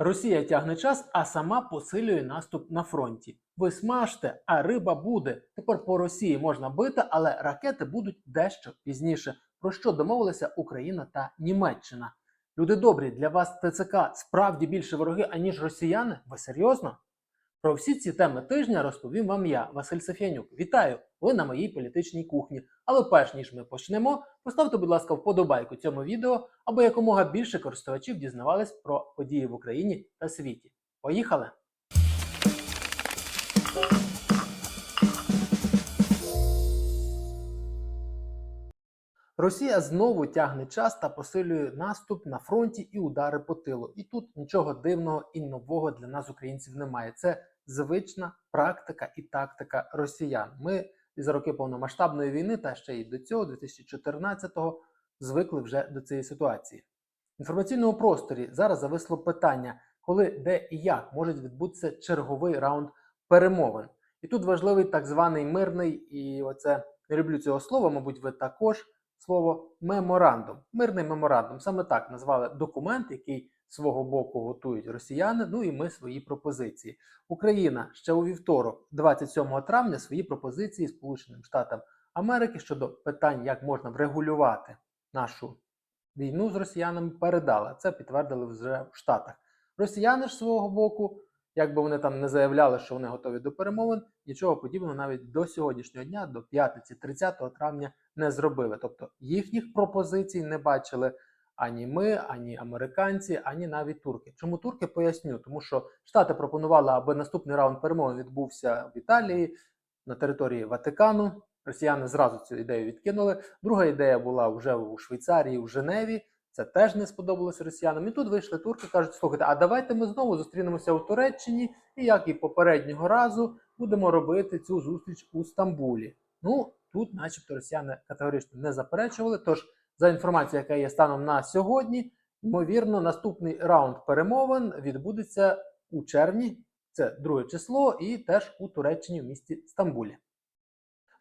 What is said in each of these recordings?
Росія тягне час, а сама посилює наступ на фронті. Ви смажте, а риба буде. Тепер по Росії можна бити, але ракети будуть дещо пізніше. Про що домовилися Україна та Німеччина? Люди добрі, для вас ТЦК справді більше вороги, аніж росіяни? Ви серйозно? Про всі ці теми тижня розповім вам я, Василь Сафянюк. Вітаю! Ви на моїй політичній кухні. Але перш ніж ми почнемо, поставте, будь ласка, вподобайку цьому відео, аби якомога більше користувачів дізнавались про події в Україні та світі. Поїхали! Росія знову тягне час та посилює наступ на фронті і удари по тилу. І тут нічого дивного і нового для нас, українців, немає. Це звична практика і тактика росіян. Ми за роки повномасштабної війни, та ще й до цього, 2014-го, звикли вже до цієї ситуації. В інформаційному просторі зараз зависло питання, коли, де і як може відбутися черговий раунд перемовин. І тут важливий так званий мирний, і оце не люблю цього слова, мабуть, ви також слово меморандум. Мирний меморандум. Саме так назвали документ, який свого боку готують росіяни. Ну і ми свої пропозиції. Україна ще у вівторок, 27 травня, свої пропозиції Сполученим Штатам Америки щодо питань, як можна врегулювати нашу війну з росіянами, передала. Це підтвердили вже в Штатах. Росіяни ж свого боку, як би вони там не заявляли, що вони готові до перемовин, нічого подібного навіть до сьогоднішнього дня, до п'ятниці, 30 травня, не зробили. Тобто їхніх пропозицій не бачили ані ми, ані американці, ані навіть турки. Чому турки поясню? Тому що Штати пропонували, аби наступний раунд перемовин відбувся в Італії на території Ватикану. Росіяни зразу цю ідею відкинули. Друга ідея була вже у Швейцарії, в Женеві. Це теж не сподобалося росіянам. І тут вийшли турки, кажуть, слухайте, а давайте ми знову зустрінемося у Туреччині, і як і попереднього разу будемо робити цю зустріч у Стамбулі. Ну тут, начебто, росіяни категорично не заперечували. Тож, за інформацією, яка є станом на сьогодні, ймовірно, наступний раунд перемовин відбудеться у червні, це друге число, і теж у Туреччині в місті Стамбулі.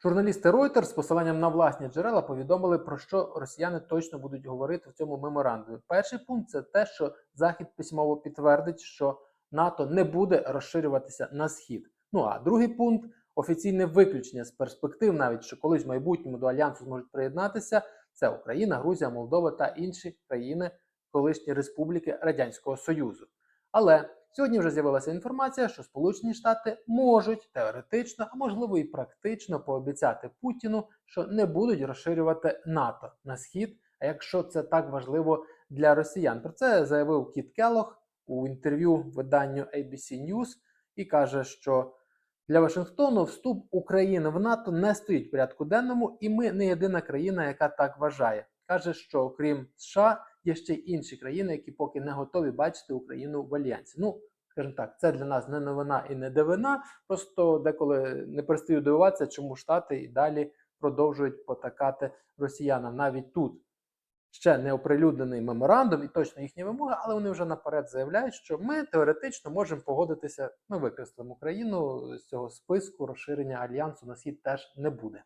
Журналісти Reuters з посиланням на власні джерела повідомили, про що росіяни точно будуть говорити в цьому меморандумі. Перший пункт це те, що Захід письмово підтвердить, що НАТО не буде розширюватися на схід. Ну а другий пункт офіційне виключення з перспектив, навіть що колись в майбутньому до альянсу зможуть приєднатися. Це Україна, Грузія, Молдова та інші країни колишні республіки Радянського Союзу. Але сьогодні вже з'явилася інформація, що Сполучені Штати можуть теоретично, а можливо і практично пообіцяти Путіну, що не будуть розширювати НАТО на схід. А якщо це так важливо для росіян, про це заявив Кіт Келлог у інтерв'ю виданню ABC News і каже, що для Вашингтону вступ України в НАТО не стоїть в порядку денному, і ми не єдина країна, яка так вважає. Каже, що окрім США є ще й інші країни, які поки не готові бачити Україну в альянсі. Ну, скажімо так, це для нас не новина і не дивина. Просто деколи не перестаю дивуватися, чому Штати і далі продовжують потакати росіянам. Навіть тут ще не оприлюднений меморандум і точно їхні вимоги, але вони вже наперед заявляють, що ми теоретично можемо погодитися. Ми викреслимо Україну з цього списку розширення альянсу на схід теж не буде.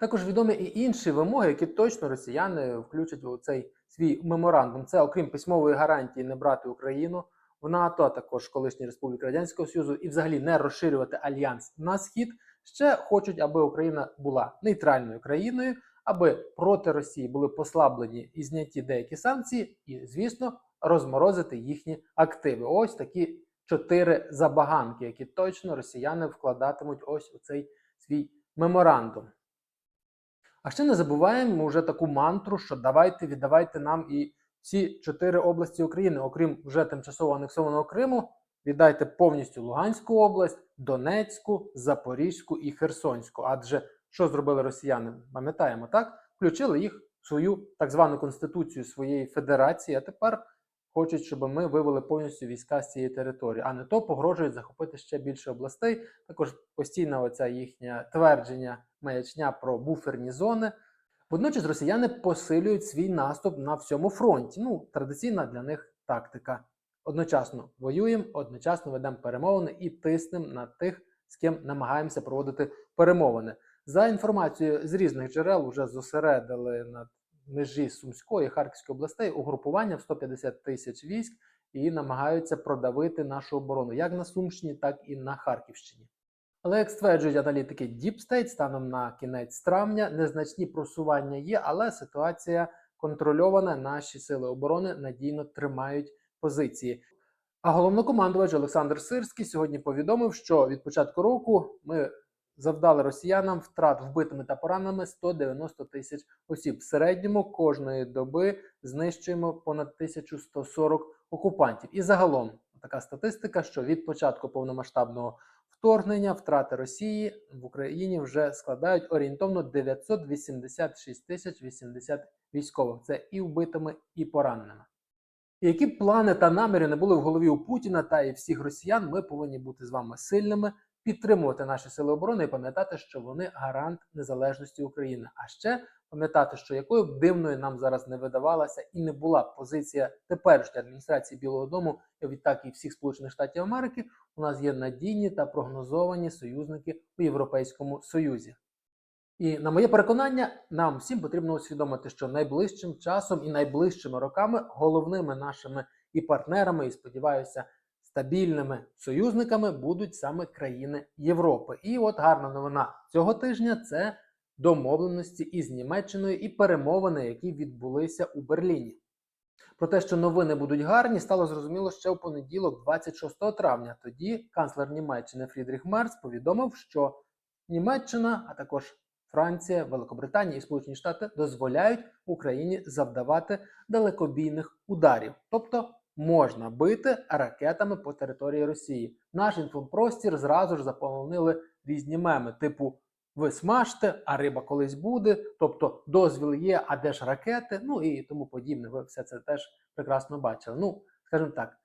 Також відомі і інші вимоги, які точно росіяни включать у цей свій меморандум. Це окрім письмової гарантії не брати Україну в НАТО, а також колишні республіки Радянського Союзу, і взагалі не розширювати альянс на схід. Ще хочуть, аби Україна була нейтральною країною, аби проти Росії були послаблені і зняті деякі санкції, і, звісно, розморозити їхні активи. Ось такі чотири забаганки, які точно росіяни вкладатимуть ось у цей свій меморандум. А ще не забуваємо вже таку мантру, що давайте віддавайте нам і ці чотири області України, окрім вже тимчасово анексованого Криму, віддайте повністю Луганську область, Донецьку, Запорізьку і Херсонську. Адже що зробили росіяни? Пам'ятаємо, так? Включили їх в свою так звану конституцію своєї федерації, а тепер хочуть, щоб ми вивели повністю війська з цієї території, а не то погрожують захопити ще більше областей. Також постійна оця їхня твердження, маячня про буферні зони. Водночас росіяни посилюють свій наступ на всьому фронті. Ну, традиційна для них тактика. Одночасно воюємо, одночасно ведемо перемовини і тиснемо на тих, з ким намагаємося проводити перемовини. За інформацією з різних джерел, вже зосередили на межі Сумської і Харківської областей угрупування в 150 тисяч військ, і намагаються продавити нашу оборону як на Сумщині, так і на Харківщині. Але як стверджують аналітики Deep State, станом на кінець травня незначні просування є, але ситуація контрольована. Наші сили оборони надійно тримають позиції. А головнокомандувач Олександр Сирський сьогодні повідомив, що від початку року ми завдали росіянам втрат вбитими та пораненими 190 тисяч осіб. В середньому кожної доби знищуємо понад 1140 окупантів. І загалом така статистика, що від початку повномасштабного вторгнення втрати Росії в Україні вже складають орієнтовно 986 тисяч 80 військових. Це і вбитими, і пораненими. Які плани та наміри не були в голові у Путіна та і всіх росіян, ми повинні бути з вами сильними, підтримувати наші сили оборони і пам'ятати, що вони гарант незалежності України. А ще пам'ятати, що якою б дивною нам зараз не видавалася і не була позиція теперішньої адміністрації Білого Дому, і відтак і всіх Сполучених Штатів Америки, у нас є надійні та прогнозовані союзники у Європейському Союзі. І на моє переконання, нам всім потрібно усвідомити, що найближчим часом і найближчими роками головними нашими і партнерами, і сподіваюся, стабільними союзниками будуть саме країни Європи. І от гарна новина цього тижня це домовленості із Німеччиною і перемовини, які відбулися у Берліні. Про те, що новини будуть гарні, стало зрозуміло ще у понеділок, 26 травня. Тоді канцлер Німеччини Фрідріх Мерц повідомив, що Німеччина, а також Франція, Великобританія і Сполучені Штати дозволяють Україні завдавати далекобійних ударів, тобто можна бити ракетами по території Росії. Наш інфопростір зразу ж заповнили різні меми, типу ви смажте, а риба колись буде, тобто дозвіл є, а де ж ракети, ну і тому подібне. Ви все це теж прекрасно бачили. Ну, скажімо так,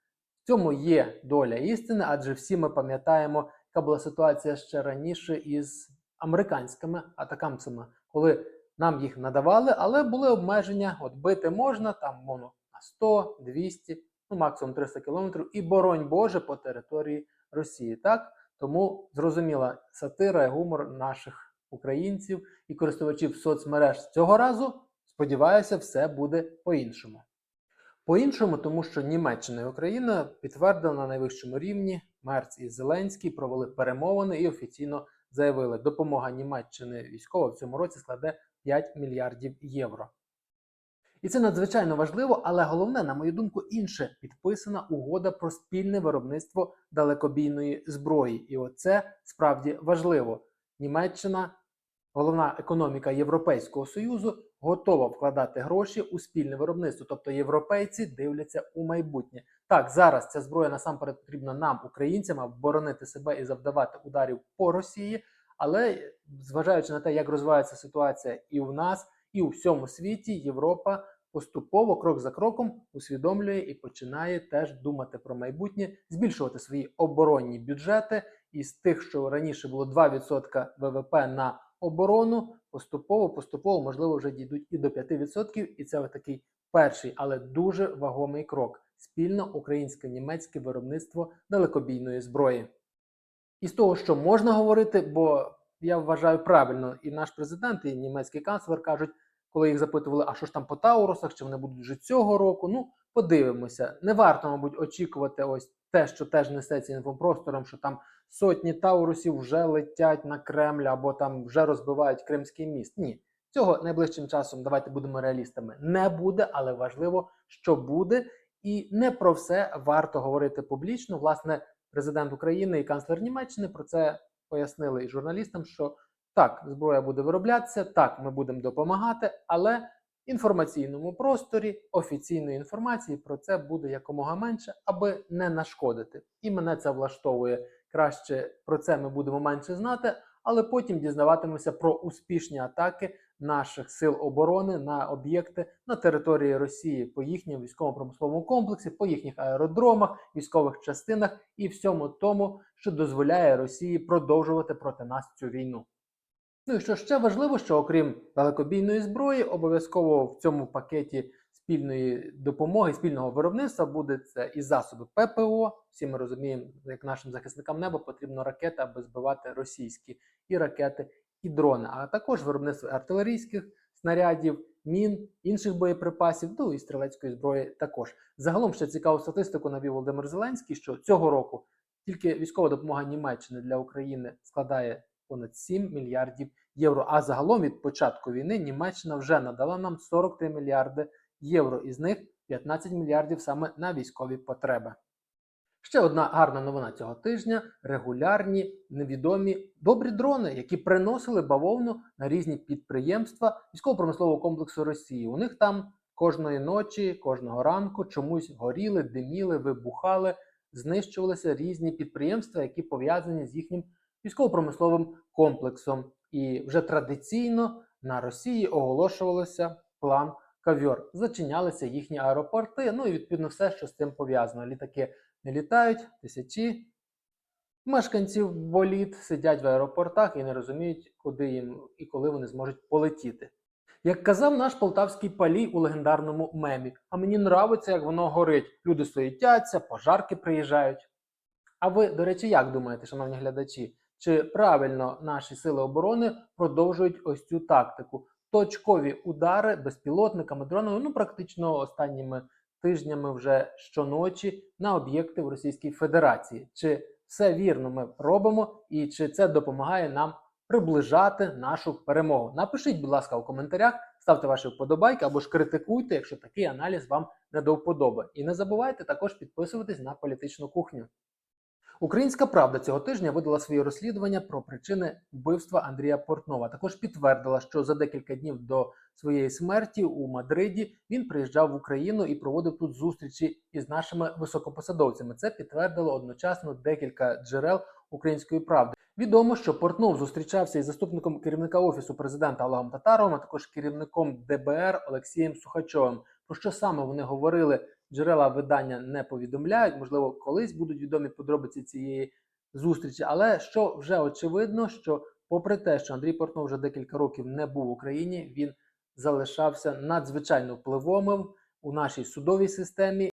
в цьому є доля істини, адже всі ми пам'ятаємо, яка була ситуація ще раніше із американськими атакамцями, коли нам їх надавали, але були обмеження: от бити можна там мовно на 100, 200, ну максимум 300 кілометрів, і боронь Боже по території Росії. Так тому зрозуміла сатира і гумор наших українців і користувачів соцмереж цього разу. Сподіваюся, все буде по-іншому. По-іншому, тому що Німеччина і Україна підтвердили на найвищому рівні Мерц і Зеленський провели перемовини і офіційно заявили, допомога Німеччини військова в цьому році складе 5 мільярдів євро. І це надзвичайно важливо, але головне, на мою думку, інше підписана угода про спільне виробництво далекобійної зброї. І оце справді важливо. Німеччина, головна економіка Європейського Союзу, готова вкладати гроші у спільне виробництво. Тобто європейці дивляться у майбутнє. Так, зараз ця зброя насамперед потрібна нам, українцям, боронити себе і завдавати ударів по Росії. Але зважаючи на те, як розвивається ситуація і в нас, і у всьому світі, Європа поступово, крок за кроком, усвідомлює і починає теж думати про майбутнє, збільшувати свої оборонні бюджети. І з тих, що раніше було 2% ВВП на оборону, поступово, поступово, можливо, вже дійдуть і до 5%. І це такий перший, але дуже вагомий крок спільно українсько-німецьке виробництво далекобійної зброї. І з того, що можна говорити, бо я вважаю правильно, і наш президент, і німецький канцлер кажуть, коли їх запитували, а що ж там по Таурусах, чи вони будуть вже цього року. Ну, подивимося. Не варто, мабуть, очікувати ось те, що теж несеться інфопростором, що там сотні Таурусів вже летять на Кремль або там вже розбивають Кримський міст. Ні. Цього найближчим часом, давайте будемо реалістами, не буде, але важливо, що буде. І не про все варто говорити публічно. Власне, президент України і канцлер Німеччини про це пояснили і журналістам, що так, зброя буде вироблятися, так, ми будемо допомагати, але в інформаційному просторі офіційної інформації про це буде якомога менше, аби не нашкодити. І мене це влаштовує краще про це ми будемо менше знати, але потім дізнаватимемося про успішні атаки наших сил оборони на об'єкти на території Росії по їхньому військово-промисловому комплексі, по їхніх аеродромах, військових частинах і всьому тому, що дозволяє Росії продовжувати проти нас цю війну. Ну і що ще важливо, що окрім далекобійної зброї, обов'язково в цьому пакеті спільної допомоги, спільного виробництва буде це і засоби ППО. Всі ми розуміємо, як нашим захисникам неба потрібно ракети, аби збивати російські і ракети, і дрони, а також виробництво артилерійських снарядів, мін, інших боєприпасів, ну і стрілецької зброї також. Загалом ще цікаву статистику навів Володимир Зеленський, що цього року тільки військова допомога Німеччини для України складає понад 7 мільярдів євро. А загалом від початку війни Німеччина вже надала нам 43 мільярди євро, із них 15 мільярдів саме на військові потреби. Ще одна гарна новина цього тижня: регулярні невідомі добрі дрони, які приносили бавовну на різні підприємства військово-промислового комплексу Росії. У них там кожної ночі, кожного ранку чомусь горіли, диміли, вибухали, знищувалися різні підприємства, які пов'язані з їхнім військово-промисловим комплексом. І вже традиційно на Росії оголошувалося план кавьор. Зачинялися їхні аеропорти. Ну і відповідно все, що з цим пов'язано. Літаки не літають, тисячі мешканців боліт сидять в аеропортах і не розуміють, куди їм і коли вони зможуть полетіти. Як казав наш полтавський палій у легендарному мемі, а мені нравиться, як воно горить. Люди суетяться, пожарки приїжджають. А ви, до речі, як думаєте, шановні глядачі? Чи правильно наші сили оборони продовжують ось цю тактику? Точкові удари безпілотниками, дронами, ну практично останніми тижнями вже щоночі на об'єкти в Російській Федерації. Чи все вірно ми робимо, і чи це допомагає нам приближати нашу перемогу? Напишіть, будь ласка, у коментарях, ставте ваші вподобайки або ж критикуйте, якщо такий аналіз вам не до вподоби. І не забувайте також підписуватись на політичну кухню. Українська правда цього тижня видала своє розслідування про причини вбивства Андрія Портнова. Також підтвердила, що за декілька днів до своєї смерті у Мадриді він приїжджав в Україну і проводив тут зустрічі із нашими високопосадовцями. Це підтвердило одночасно декілька джерел української правди. Відомо, що Портнов зустрічався із заступником керівника офісу президента Олегом Татаровим, а також керівником ДБР Олексієм Сухачовим. Про що саме вони говорили? Джерела видання не повідомляють. Можливо, колись будуть відомі подробиці цієї зустрічі. Але що вже очевидно, що попри те, що Андрій Портнов вже декілька років не був в Україні, він залишався надзвичайно впливовим у нашій судовій системі.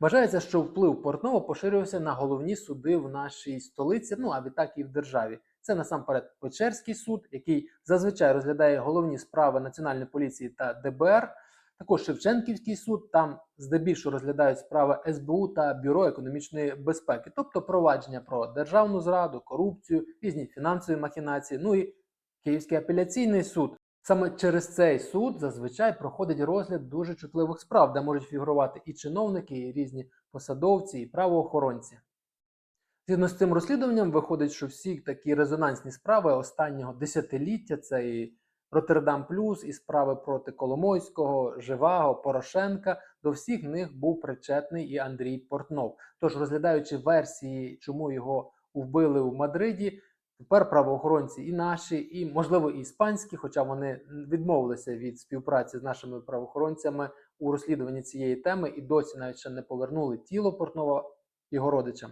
Вважається, що вплив Портнова поширювався на головні суди в нашій столиці, ну а відтак і в державі. Це насамперед Печерський суд, який зазвичай розглядає головні справи Національної поліції та ДБР. Також Шевченківський суд там здебільшого розглядають справи СБУ та Бюро економічної безпеки, тобто провадження про державну зраду, корупцію, різні фінансові махінації. Ну і Київський апеляційний суд. Саме через цей суд зазвичай проходить розгляд дуже чутливих справ, де можуть фігурувати і чиновники, і різні посадовці, і правоохоронці. Згідно з цим розслідуванням, виходить, що всі такі резонансні справи останнього десятиліття це і Роттердам Плюс, і справи проти Коломойського, Живаго, Порошенка. До всіх них був причетний і Андрій Портнов. Тож, розглядаючи версії, чому його вбили у Мадриді, тепер правоохоронці і наші, і можливо і іспанські, хоча вони відмовилися від співпраці з нашими правоохоронцями у розслідуванні цієї теми і досі навіть ще не повернули тіло Портнова його родичам.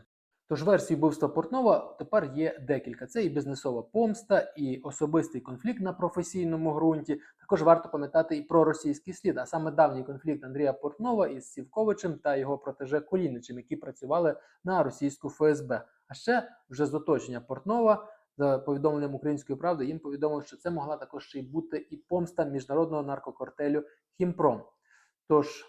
Тож версій вбивства Портнова тепер є декілька. Це і бізнесова помста, і особистий конфлікт на професійному ґрунті. Також варто пам'ятати і про російський слід, а саме давній конфлікт Андрія Портнова із Сівковичем та його протеже Коліничем, які працювали на російську ФСБ. А ще вже з оточення Портнова. За повідомленням української правди їм повідомили, що це могла також ще й бути і помста міжнародного наркокартелю Хімпром. Тож,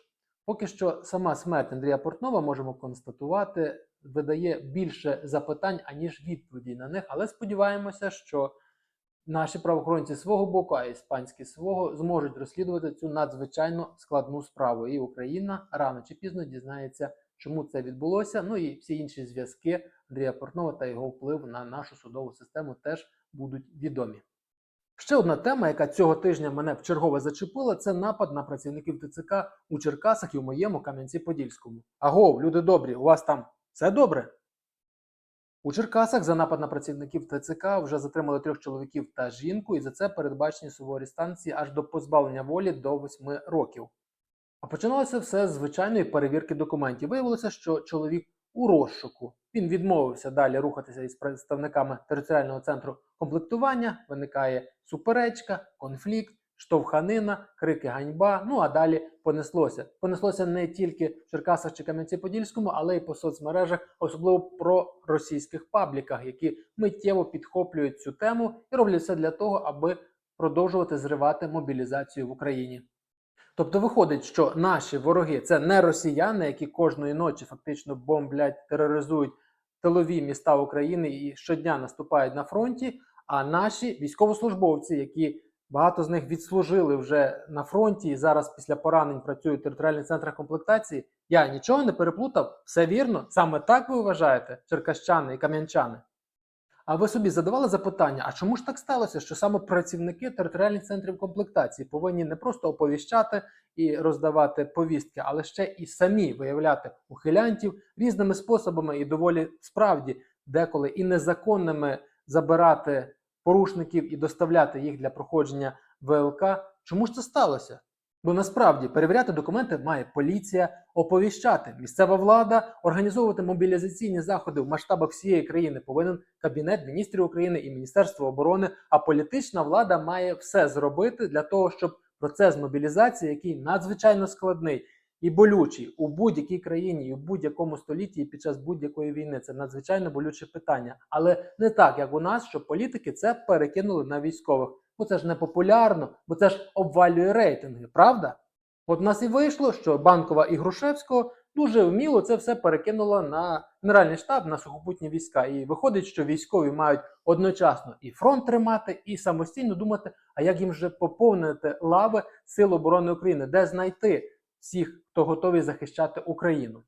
поки що сама смерть Андрія Портнова можемо констатувати, видає більше запитань, аніж відповіді на них. Але сподіваємося, що наші правоохоронці свого боку, а іспанські свого, зможуть розслідувати цю надзвичайно складну справу. І Україна рано чи пізно дізнається, чому це відбулося. Ну і всі інші зв'язки Андрія Портнова та його вплив на нашу судову систему теж будуть відомі. Ще одна тема, яка цього тижня мене вчергове зачепила, це напад на працівників ТЦК у Черкасах і у моєму Кам'янці-Подільському. Агов, люди добрі, у вас там все добре? У Черкасах за напад на працівників ТЦК вже затримали трьох чоловіків та жінку, і за це передбачені суворі станції аж до позбавлення волі до 8 років. А починалося все з звичайної перевірки документів. Виявилося, що чоловік у розшуку. Він відмовився далі рухатися із представниками територіального центру комплектування. Виникає суперечка, конфлікт, штовханина, крики ганьба. Ну а далі понеслося. Понеслося не тільки в Черкасах чи Кам'янці-Подільському, але й по соцмережах, особливо про російських пабліках, які миттєво підхоплюють цю тему і роблять все для того, аби продовжувати зривати мобілізацію в Україні. Тобто виходить, що наші вороги це не росіяни, які кожної ночі фактично бомблять, тероризують тилові міста України і щодня наступають на фронті, а наші військовослужбовці, які багато з них відслужили вже на фронті і зараз після поранень працюють в територіальних центрах комплектації. Я нічого не переплутав, все вірно. Саме так ви вважаєте, черкащани і кам'янчани. А ви собі задавали запитання, а чому ж так сталося, що саме працівники територіальних центрів комплектації повинні не просто оповіщати і роздавати повістки, але ще і самі виявляти ухилянтів різними способами і доволі справді деколи і незаконними забирати порушників і доставляти їх для проходження ВЛК. Чому ж це сталося? Бо насправді перевіряти документи має поліція, оповіщати місцева влада, організовувати мобілізаційні заходи в масштабах всієї країни повинен Кабінет міністрів України і Міністерство оборони. А політична влада має все зробити для того, щоб процес мобілізації, який надзвичайно складний і болючий у будь-якій країні, і в будь-якому столітті, і під час будь-якої війни, це надзвичайно болюче питання. Але не так, як у нас, що політики це перекинули на військових. Бо це ж не популярно, бо це ж обвалює рейтинги, правда? От в нас і вийшло, що Банкова і Грушевського дуже вміло це все перекинуло на Генеральний штаб, на сухопутні війська. І виходить, що військові мають одночасно і фронт тримати, і самостійно думати, а як їм же поповнити лави Сил оборони України, де знайти всіх, хто готовий захищати Україну.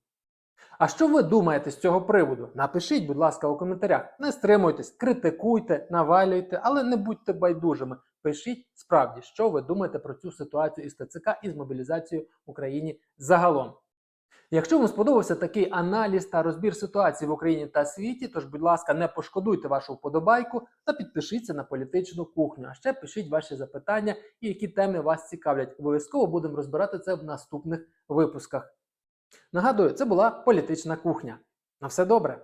А що ви думаєте з цього приводу? Напишіть, будь ласка, у коментарях. Не стримуйтесь, критикуйте, навалюйте, але не будьте байдужими. Пишіть справді, що ви думаєте про цю ситуацію із ТЦК і з мобілізацією в Україні загалом. Якщо вам сподобався такий аналіз та розбір ситуації в Україні та світі, тож, будь ласка, не пошкодуйте вашу вподобайку та підпишіться на політичну кухню. А ще пишіть ваші запитання і які теми вас цікавлять. Обов'язково будемо розбирати це в наступних випусках. Нагадую, це була політична кухня. На все добре!